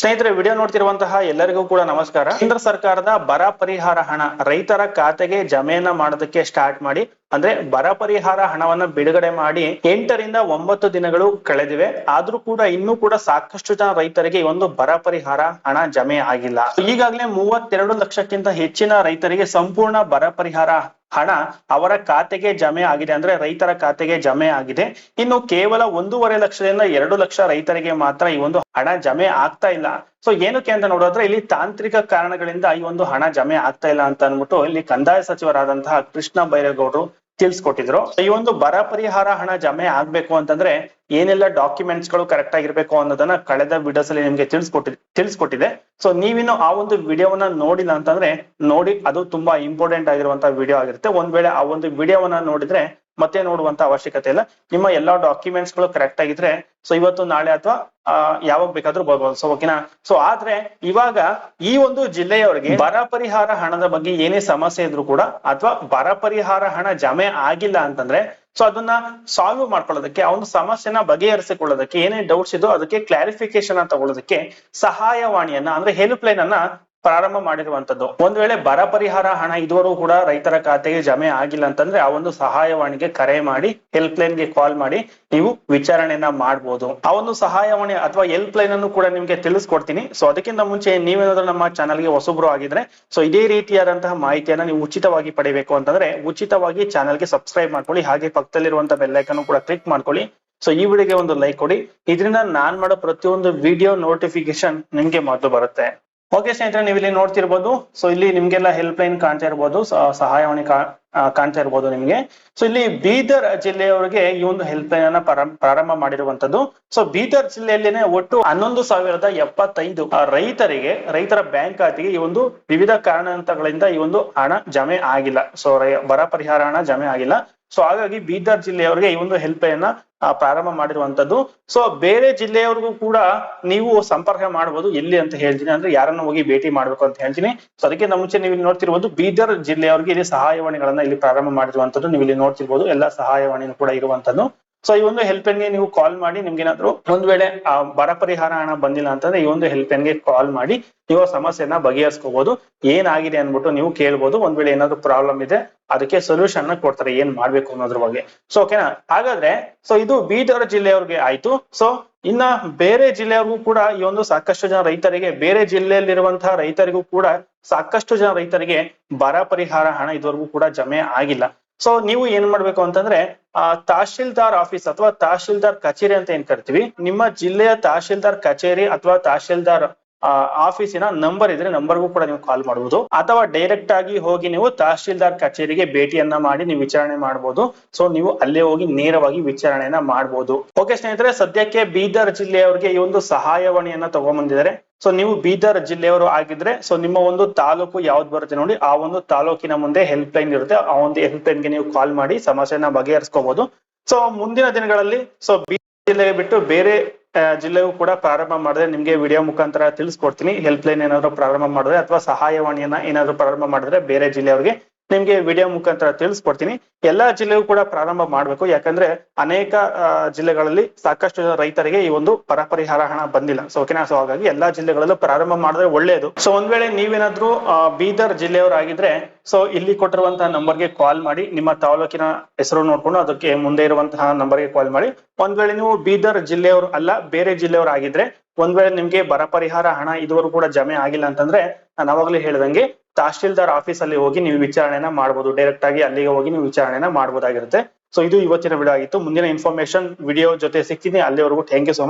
ಸ್ನೇಹಿತರೆ, ವಿಡಿಯೋ ನೋಡ್ತಿರುವಂತಹ ಎಲ್ಲರಿಗೂ ಕೂಡ ನಮಸ್ಕಾರ. ಕೇಂದ್ರ ಸರ್ಕಾರದ ಬರ ಪರಿಹಾರ ಹಣ ರೈತರ ಖಾತೆಗೆ ಜಮೆಯನ್ನ ಮಾಡೋದಕ್ಕೆ ಸ್ಟಾರ್ಟ್ ಮಾಡಿ, ಅಂದ್ರೆ ಬರ ಪರಿಹಾರ ಹಣವನ್ನ ಬಿಡುಗಡೆ ಮಾಡಿ ಎಂಟರಿಂದ ಒಂಬತ್ತು ದಿನಗಳು ಕಳೆದಿವೆ. ಆದ್ರೂ ಕೂಡ ಇನ್ನೂ ಕೂಡ ಸಾಕಷ್ಟು ಜನ ರೈತರಿಗೆ ಒಂದು ಬರ ಪರಿಹಾರ ಹಣ ಜಮೆ ಆಗಿಲ್ಲ. ಈಗಾಗಲೇ ಮೂವತ್ತೆರಡು ಲಕ್ಷಕ್ಕಿಂತ ಹೆಚ್ಚಿನ ರೈತರಿಗೆ ಸಂಪೂರ್ಣ ಬರ ಪರಿಹಾರ ಹಣ ಅವರ ಖಾತೆಗೆ ಜಮೆ ಆಗಿದೆ ಅಂದ್ರೆ ರೈತರ ಖಾತೆಗೆ ಜಮೆ ಆಗಿದೆ. ಇನ್ನು ಕೇವಲ ಒಂದೂವರೆ ಲಕ್ಷದಿಂದ ಎರಡು ಲಕ್ಷ ರೈತರಿಗೆ ಮಾತ್ರ ಈ ಒಂದು ಹಣ ಜಮೆ ಆಗ್ತಾ ಇಲ್ಲ. ಸೊ ಏನಕ್ಕೆ ಅಂತ ನೋಡೋದ್ರೆ ಇಲ್ಲಿ ತಾಂತ್ರಿಕ ಕಾರಣಗಳಿಂದ ಈ ಒಂದು ಹಣ ಜಮೆ ಆಗ್ತಾ ಇಲ್ಲ ಅಂತ ಅಂದ್ಬಿಟ್ಟು ಇಲ್ಲಿ ಕಂದಾಯ ಸಚಿವರಾದಂತಹ ಕೃಷ್ಣ ಬೈರೇಗೌಡರು ತಿಳಿಸ್ಕೊಟ್ಟಿದ್ರು. ಈ ಒಂದು ಬರ ಪರಿಹಾರ ಹಣ ಜಮೆ ಆಗ್ಬೇಕು ಅಂತಂದ್ರೆ ಏನೆಲ್ಲ ಡಾಕ್ಯುಮೆಂಟ್ಸ್ಗಳು ಕರೆಕ್ಟ್ ಆಗಿರ್ಬೇಕು ಅನ್ನೋದನ್ನ ಕಳೆದ ವಿಡಿಯೋಸ್ ಅಲ್ಲಿ ನಿಮ್ಗೆ ತಿಳಿಸ್ಕೊಟ್ಟಿ ತಿಳಿಸ್ಕೊಟ್ಟಿದೆ. ಸೊ ನೀವಿನ್ನು ಆ ಒಂದು ವಿಡಿಯೋವನ್ನ ನೋಡಿಲ್ಲ ಅಂತಂದ್ರೆ ನೋಡಿ, ಅದು ತುಂಬಾ ಇಂಪಾರ್ಟೆಂಟ್ ಆಗಿರುವಂತಹ ವಿಡಿಯೋ ಆಗಿರುತ್ತೆ. ಒಂದ್ ವೇಳೆ ಆ ಒಂದು ವಿಡಿಯೋವನ್ನ ನೋಡಿದ್ರೆ ಮತ್ತೆ ನೋಡುವಂತ ಅವಶ್ಯಕತೆ ಇಲ್ಲ. ನಿಮ್ಮ ಎಲ್ಲಾ ಡಾಕ್ಯುಮೆಂಟ್ಸ್ಗಳು ಕರೆಕ್ಟ್ ಆಗಿದ್ರೆ ಸೊ ಇವತ್ತು, ನಾಳೆ ಅಥವಾ ಯಾವಾಗ ಬೇಕಾದ್ರೂ ಬರ್ಬೋದು. ಸೊ ಓಕೆನಾ ಸೊ ಆದ್ರೆ ಇವಾಗ ಈ ಒಂದು ಜಿಲ್ಲೆಯವರಿಗೆ ಬರ ಪರಿಹಾರ ಹಣದ ಬಗ್ಗೆ ಏನೇ ಸಮಸ್ಯೆ ಇದ್ರು ಕೂಡ, ಅಥವಾ ಬರ ಪರಿಹಾರ ಹಣ ಜಮೆ ಆಗಿಲ್ಲ ಅಂತಂದ್ರೆ ಸೊ ಅದನ್ನ ಸಾಲ್ವ್ ಮಾಡ್ಕೊಳ್ಳೋದಕ್ಕೆ, ಆ ಒಂದು ಸಮಸ್ಯೆನ ಬಗೆಹರಿಸಿಕೊಳ್ಳೋದಕ್ಕೆ ಏನೇ ಡೌಟ್ಸ್ ಇದೋ ಅದಕ್ಕೆ ಕ್ಲಾರಿಫಿಕೇಶನ್ ತಗೊಳ್ಳೋದಕ್ಕೆ ಸಹಾಯವಾಣಿಯನ್ನ, ಅಂದ್ರೆ ಹೆಲ್ಪ್ ಲೈನ್ ಅನ್ನ ಪ್ರಾರಂಭ ಮಾಡಿರುವಂತದ್ದು. ಒಂದ್ ವೇಳೆ ಬರ ಪರಿಹಾರ ಹಣ ಇದುವರೆಗೂ ಕೂಡ ರೈತರ ಖಾತೆಗೆ ಜಮೆ ಆಗಿಲ್ಲ ಅಂತಂದ್ರೆ ಆ ಒಂದು ಸಹಾಯವಾಣಿಗೆ ಕರೆ ಮಾಡಿ ಹೆಲ್ಪ್ ಲೈನ್ಗೆ ಕಾಲ್ ಮಾಡಿ ನೀವು ವಿಚಾರಣೆಯನ್ನ ಮಾಡಬಹುದು ಆ ಒಂದು ಸಹಾಯವಾಣಿ ಅಥವಾ ಹೆಲ್ಪ್ ಲೈನ್ ಅನ್ನು ಕೂಡ ನಿಮ್ಗೆ ತಿಳಿಸ್ಕೊಡ್ತೀನಿ. ಸೊ ಅದಕ್ಕಿಂತ ಮುಂಚೆ ನೀವೇನಾದ್ರೂ ನಮ್ಮ ಚಾನಲ್ಗೆ ಹೊಸಬ್ರು ಆಗಿದ್ರೆ ಸೊ ಇದೇ ರೀತಿಯಾದಂತಹ ಮಾಹಿತಿಯನ್ನ ನೀವು ಉಚಿತವಾಗಿ ಪಡಿಬೇಕು ಅಂತಂದ್ರೆ, ಉಚಿತವಾಗಿ ಚಾನಲ್ಗೆ ಸಬ್ಸ್ಕ್ರೈಬ್ ಮಾಡ್ಕೊಳ್ಳಿ. ಹಾಗೆ ಪಕ್ಕದಲ್ಲಿರುವಂತಹ ಬೆಲ್ಲೈಕನ್ ಕೂಡ ಕ್ಲಿಕ್ ಮಾಡ್ಕೊಳ್ಳಿ. ಸೊ ಈ ವಿಡಿಯೋಗೆ ಒಂದು ಲೈಕ್ ಕೊಡಿ. ಇದರಿಂದ ನಾನ್ ಮಾಡೋ ಪ್ರತಿಯೊಂದು ವಿಡಿಯೋ ನೋಟಿಫಿಕೇಶನ್ ನಿಮ್ಗೆ ಮೊದಲು ಬರುತ್ತೆ. ಓಕೆ ಸ್ನೇಹಿತರೆ ನೀವು ಇಲ್ಲಿ ನೋಡ್ತಿರ್ಬೋದು. ಸೊ ಇಲ್ಲಿ ನಿಮ್ಗೆಲ್ಲ ಹೆಲ್ಪ್ ಲೈನ್ ಕಾಣ್ತಾ ಇರ್ಬೋದು. ಸಹಾಯವಾಣಿ ಕಾಣ್ತಾ ಇರ್ಬೋದು ನಿಮ್ಗೆ. ಸೊ ಇಲ್ಲಿ ಬೀದರ್ ಜಿಲ್ಲೆಯವರಿಗೆ ಈ ಒಂದು ಹೆಲ್ಪ್ ಲೈನ್ ಅನ್ನ ಪ್ರಾರಂಭ ಮಾಡಿರುವಂತದ್ದು ಸೊ ಬೀದರ್ ಜಿಲ್ಲೆಯಲ್ಲಿನೇ ಒಟ್ಟು ಹನ್ನೊಂದು ಸಾವಿರದ ಎಪ್ಪತ್ತೈದು ರೈತರಿಗೆ, ರೈತರ ಬ್ಯಾಂಕ್ ಖಾತೆಗೆ ಈ ಒಂದು ವಿವಿಧ ಕಾರಣಾಂತರಗಳಿಂದ ಈ ಒಂದು ಹಣ ಜಮೆ ಆಗಿಲ್ಲ. ಸೊ ಬರ ಪರಿಹಾರ ಹಣ ಜಮೆ ಆಗಿಲ್ಲ. ಸೊ ಹಾಗಾಗಿ ಬೀದರ್ ಜಿಲ್ಲೆಯವರಿಗೆ ಈ ಒಂದು ಹೆಲ್ಪ್ ಲೈನ್ ಪ್ರಾರಂಭ ಮಾಡಿರುವಂತದ್ದು ಸೊ ಬೇರೆ ಜಿಲ್ಲೆಯವರಿಗೂ ಕೂಡ ನೀವು ಸಂಪರ್ಕ ಮಾಡಬಹುದು ಎಲ್ಲಿ ಅಂತ ಹೇಳ್ತೀನಿ. ಅಂದ್ರೆ ಯಾರನ್ನ ಹೋಗಿ ಭೇಟಿ ಮಾಡ್ಬೇಕು ಅಂತ ಹೇಳ್ತೀನಿ. ಸೊ ಅದಕ್ಕೆ ಮುಂಚೆ ನೀವು ಇಲ್ಲಿ ನೋಡ್ತಿರ್ಬೋದು, ಬೀದರ್ ಜಿಲ್ಲೆಯವರಿಗೆ ಇಲ್ಲಿ ಸಹಾಯವಾಣಿಗಳನ್ನ ಇಲ್ಲಿ ಪ್ರಾರಂಭ ಮಾಡಿರುವಂತದ್ದು ನೀವು ಇಲ್ಲಿ ನೋಡ್ತಿರ್ಬೋದು. ಎಲ್ಲಾ ಸಹಾಯವಾಣಿನೂ ಕೂಡ ಇರುವಂತದ್ದು ಸೊ ಈ ಒಂದು ಹೆಲ್ಪ್ಗೆ ನೀವು ಕಾಲ್ ಮಾಡಿ ನಿಮ್ಗೆ ಏನಾದ್ರು ಒಂದ್ ವೇಳೆ ಬರ ಪರಿಹಾರ ಹಣ ಬಂದಿಲ್ಲ ಅಂತಂದ್ರೆ ಈ ಒಂದು ಹೆಲ್ಪ್ಗೆ ಕಾಲ್ ಮಾಡಿ ನೀವು ಸಮಸ್ಯೆನ ಬಗೆಹರಿಸ್ಕೋಬಹುದು ಏನಾಗಿದೆ ಅನ್ಬಿಟ್ಟು ನೀವು ಕೇಳ್ಬೋದು. ಒಂದ್ ವೇಳೆ ಏನಾದ್ರು ಪ್ರಾಬ್ಲಮ್ ಇದೆ, ಅದಕ್ಕೆ ಸೊಲ್ಯೂಷನ್ನ ಕೊಡ್ತಾರೆ ಏನ್ ಮಾಡ್ಬೇಕು ಅನ್ನೋದ್ರ ಬಗ್ಗೆ. ಸೊ ಓಕೆನಾ ಹಾಗಾದ್ರೆ ಸೊ ಇದು ಬೀದರ್ ಜಿಲ್ಲೆಯವ್ರಿಗೆ ಆಯ್ತು. ಸೊ ಇನ್ನ ಬೇರೆ ಜಿಲ್ಲೆಯವ್ರಿಗೂ ಕೂಡ ಈ ಒಂದು ಸಾಕಷ್ಟು ಜನ ರೈತರಿಗೆ, ಬೇರೆ ಜಿಲ್ಲೆಯಲ್ಲಿರುವಂತಹ ರೈತರಿಗೂ ಕೂಡ ಸಾಕಷ್ಟು ಜನ ರೈತರಿಗೆ ಬರ ಪರಿಹಾರ ಹಣ ಇದುವರೆಗೂ ಕೂಡ ಜಮೆ ಆಗಿಲ್ಲ. ಸೊ ನೀವು ಏನ್ ಮಾಡ್ಬೇಕು ಅಂತಂದ್ರೆ ಆ ತಹಶೀಲ್ದಾರ್ ಆಫೀಸ್ ಅಥವಾ ತಹಶೀಲ್ದಾರ್ ಕಚೇರಿ ಅಂತ ಏನ್ ಕರಿತೀವಿ? ನಿಮ್ಮ ಜಿಲ್ಲೆಯ ತಹಶೀಲ್ದಾರ್ ಕಚೇರಿ ಅಥವಾ ತಹಶೀಲ್ದಾರ್ ಆಫೀಸಿನ ನಂಬರ್ ಇದ್ರೆ ನಂಬರ್ಗೂ ಕೂಡ ನೀವು ಕಾಲ್ ಮಾಡಬಹುದು ಅಥವಾ ಡೈರೆಕ್ಟ್ ಆಗಿ ಹೋಗಿ ನೀವು ತಹಶೀಲ್ದಾರ್ ಕಚೇರಿಗೆ ಭೇಟಿಯನ್ನ ಮಾಡಿ ನೀವು ವಿಚಾರಣೆ ಮಾಡಬಹುದು ಸೊ ನೀವು ಅಲ್ಲೇ ಹೋಗಿ ನೇರವಾಗಿ ವಿಚಾರಣೆಯನ್ನ ಮಾಡಬಹುದು ಓಕೆ ಸ್ನೇಹಿತರೆ, ಸದ್ಯಕ್ಕೆ ಬೀದರ್ ಜಿಲ್ಲೆಯವರಿಗೆ ಈ ಒಂದು ಸಹಾಯವಾಣಿಯನ್ನ ತಗೊಂಡ್ಬಂದಿದ್ದಾರೆ ಸೊ ನೀವು ಬೀದರ್ ಜಿಲ್ಲೆಯವರು ಆಗಿದ್ರೆ ಸೊ ನಿಮ್ಮ ಒಂದು ತಾಲೂಕು ಯಾವ್ದು ಬರುತ್ತೆ ನೋಡಿ, ಆ ಒಂದು ತಾಲೂಕಿನ ಮುಂದೆ ಹೆಲ್ಪ್ ಲೈನ್ ಇರುತ್ತೆ. ಆ ಒಂದು ಹೆಲ್ಪ್ ಲೈನ್ಗೆ ನೀವು ಕಾಲ್ ಮಾಡಿ ಸಮಸ್ಯೆನ ಬಗೆಹರಿಸ್ಕೋಬಹುದು ಸೊ ಮುಂದಿನ ದಿನಗಳಲ್ಲಿ ಸೊ ಬೀದರ್ ಜಿಲ್ಲೆಗೆ ಬಿಟ್ಟು ಬೇರೆ ಜಿಲ್ಲೆಗೂ ಕೂಡ ಪ್ರಾರಂಭ ಮಾಡಿದ್ರೆ ನಿಮ್ಗೆ ವಿಡಿಯೋ ಮುಖಾಂತರ ತಿಳಿಸ್ಕೊಡ್ತೀನಿ. ಹೆಲ್ಪ್ ಲೈನ್ ಏನಾದ್ರು ಪ್ರಾರಂಭ ಮಾಡಿದ್ರೆ ಅಥವಾ ಸಹಾಯವಾಣಿಯನ್ನ ಏನಾದ್ರು ಪ್ರಾರಂಭ ಮಾಡಿದ್ರೆ ಬೇರೆ ಜಿಲ್ಲೆಯವರಿಗೆ ನಿಮ್ಗೆ ವಿಡಿಯೋ ಮುಖಾಂತರ ತಿಳಿಸ್ಕೊಡ್ತೀನಿ. ಎಲ್ಲಾ ಜಿಲ್ಲೆಗೂ ಕೂಡ ಪ್ರಾರಂಭ ಮಾಡ್ಬೇಕು. ಯಾಕಂದ್ರೆ ಅನೇಕ ಜಿಲ್ಲೆಗಳಲ್ಲಿ ಸಾಕಷ್ಟು ರೈತರಿಗೆ ಈ ಒಂದು ಪರಪರಿಹಾರ ಹಣ ಬಂದಿಲ್ಲ. ಸೊ ಓಕೆನಾ ಸೊ ಹಾಗಾಗಿ ಎಲ್ಲಾ ಜಿಲ್ಲೆಗಳಲ್ಲೂ ಪ್ರಾರಂಭ ಮಾಡಿದ್ರೆ ಒಳ್ಳೆಯದು ಸೊ ಒಂದ್ ವೇಳೆ ನೀವೇನಾದ್ರೂ ಬೀದರ್ ಜಿಲ್ಲೆಯವರಾಗಿದ್ರೆ ಸೊ ಇಲ್ಲಿ ಕೊಟ್ಟಿರುವಂತಹ ನಂಬರ್ಗೆ ಕಾಲ್ ಮಾಡಿ, ನಿಮ್ಮ ತಾಲೂಕಿನ ಹೆಸರು ನೋಡ್ಕೊಂಡು ಅದಕ್ಕೆ ಮುಂದೆ ಇರುವಂತಹ ನಂಬರ್ಗೆ ಕಾಲ್ ಮಾಡಿ. ಒಂದ್ ವೇಳೆ ನೀವು ಬೀದರ್ ಜಿಲ್ಲೆಯವರು ಅಲ್ಲ, ಬೇರೆ ಜಿಲ್ಲೆಯವರಾಗಿದ್ರೆ, ಒಂದ್ ವೇಳೆ ನಿಮ್ಗೆ ಬರ ಪರಿಹಾರ ಹಣ ಇದುವರೆಗೂ ಕೂಡ ಜಮೆ ಆಗಿಲ್ಲ ಅಂತಂದ್ರೆ, ನಾನು ಅವಾಗಲೇ ಹೇಳ್ದಂಗೆ ತಹಶೀಲ್ದಾರ್ ಆಫೀಸ್ ಅಲ್ಲಿ ಹೋಗಿ ನೀವು ವಿಚಾರಣೆನ ಮಾಡಬಹುದು ಡೈರೆಕ್ಟ್ ಆಗಿ ಅಲ್ಲಿಗೆ ಹೋಗಿ ನೀವು ವಿಚಾರಣೆನ ಮಾಡಬಹುದಾಗಿರುತ್ತೆ ಸೊ ಇದು ಇವತ್ತಿನ ವಿಡಿಯೋ ಆಗಿತ್ತು. ಮುಂದಿನ ಇನ್ಫಾರ್ಮೇಶನ್ ವಿಡಿಯೋ ಜೊತೆ ಸಿಗ್ತೀನಿ. ಅಲ್ಲಿವರೆಗೂ ಥ್ಯಾಂಕ್ ಯು ಸೋ ಮಚ್